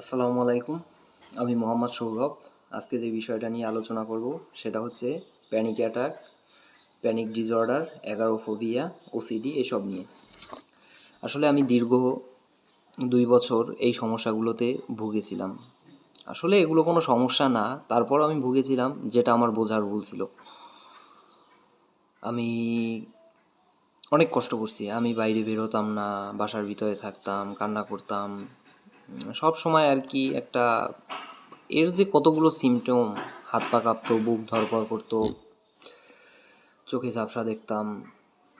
আসসালামু আলাইকুম। আমি মোহাম্মদ সৌরভ। আজকে যে বিষয়টা নিয়ে আলোচনা করব সেটা হচ্ছে panic attack panic disorder agoraphobia OCD এসব নিয়ে। আসলে আমি দীর্ঘ দুই বছর এই সমস্যাগুলোতে ভুগেছিলাম। আসলে এগুলো কোনো সমস্যা না তারপর আমি ভুগেছিলাম যেটা আমার বোঝার ভুল ছিল। আমি অনেক কষ্ট করছি। আমি বাইরে বেরোতাম না, বাসার ভিতরে থাকতাম, কান্না করতাম সব সময় আর কি একটা, এর যে কতগুলো সিমটম হাত পা কাঁপতো, বুক ধরপড় করতো, চোখে ঝাপসা দেখতাম,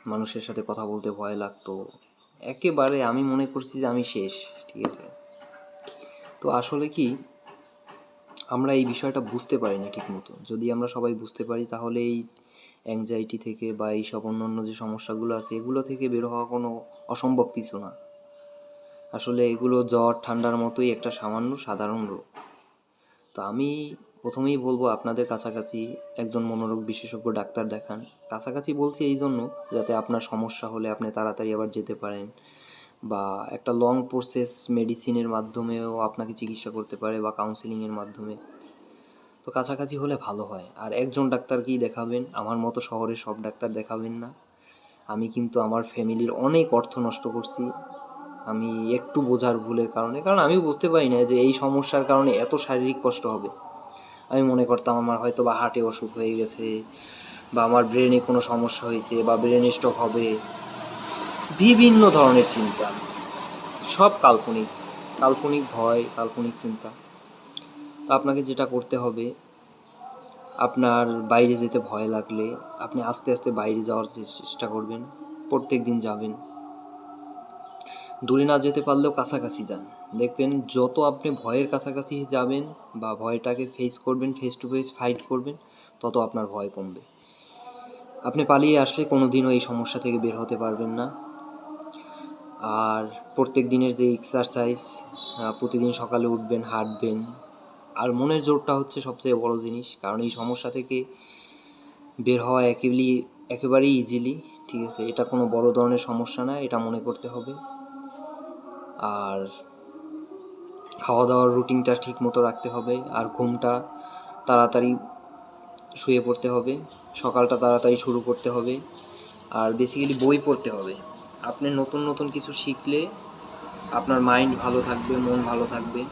মানুষের সাথে কথা বলতে ভয় লাগতো, একেবারে আমি মনে করছি যে আমি শেষ, ঠিক আছে? তো আসলে কি, আমরা এই বিষয়টা বুঝতে পারি না ঠিক মতো। যদি আমরা সবাই বুঝতে পারি, তাহলে এই অ্যাংজাইটি থেকে বা এই সব অন্য অন্য যে সমস্যাগুলো আছে, এগুলো থেকে বের হওয়া কোনো অসম্ভব কিছু না। আসলে এগুলো জ্বর, ঠান্ডার মতোই একটা সামান্য সাধারণ রোগ। তো আমি প্রথমেই বলব আপনাদের কাছাকাছি একজন মনোরোগ বিশেষজ্ঞ ডাক্তার দেখান। কাছাকাছি বলছি এই জন্য যাতে আপনার সমস্যা হলে আপনি তাড়াতাড়ি আবার যেতে পারেন বা একটা লং প্রসেস মেডিসিনের মাধ্যমেও আপনাকে চিকিৎসা করতে পারে বা কাউন্সেলিংয়ের মাধ্যমে। তো কাছাকাছি হলে ভালো হয়। আর একজন ডাক্তারকেই দেখাবেন, আমার মতো শহরে সব ডাক্তার দেখাবেন না। আমি কিন্তু আমার ফ্যামিলির অনেক অর্থ নষ্ট করছি। আমি একটু বোঝার ভুলের কারণে, কারণ আমি বুঝতে পারি না যে এই সমস্যার কারণে এত শারীরিক কষ্ট হবে। আমি মনে করতাম আমার হয়তো বা হার্টে অসুখ হয়ে গেছে, বা আমার ব্রেনে কোনো সমস্যা হয়েছে, বা ব্রেন স্ট্রোক হবে। বিভিন্ন ধরনের চিন্তা। সব কাল্পনিক। কাল্পনিক ভয়, কাল্পনিক চিন্তা। তো আপনাকে যেটা করতে হবে, আপনার বাইরে যেতে ভয় লাগলে আপনি আস্তে আস্তে বাইরে যাওয়ার চেষ্টা করবেন। প্রত্যেক দিন যাবেন। দূরে না যেতে পারলেও কাছাকাছি যান। দেখবেন যত আপনি ভয়ের কাছাকাছি যাবেন বা ভয়টাকে ফেস করবেন ফেস টু ফেস ফাইট করবেন, তত আপনার ভয় কমবে। আপনি পালিয়ে আসলে কোনো দিনও এই সমস্যা থেকে বের হতে পারবেন না। আর প্রত্যেক দিনের যে এক্সারসাইজ প্রতিদিন সকালে উঠবেন, হাঁটবেন, আর মনের জোরটা হচ্ছে সবচেয়ে বড় জিনিস। কারণ এই সমস্যা থেকে বের হওয়া একেবারেই একেবারেই ইজিলি ঠিক আছে? এটা কোনো বড় ধরনের সমস্যা না, এটা মনে করতে হবে। আর খাওয়া দাওয়ার রুটিনটা ঠিক মতো রাখতে হবে, আর ঘুমটা তাড়াতাড়ি শুয়ে পড়তে হবে, সকালটা তাড়াতাড়ি শুরু করতে হবে, আর বেসিক্যালি বই পড়তে হবে। আপনি নতুন নতুন কিছু শিখলে আপনার মাইন্ড ভালো থাকবে, মন ভালো থাকবে।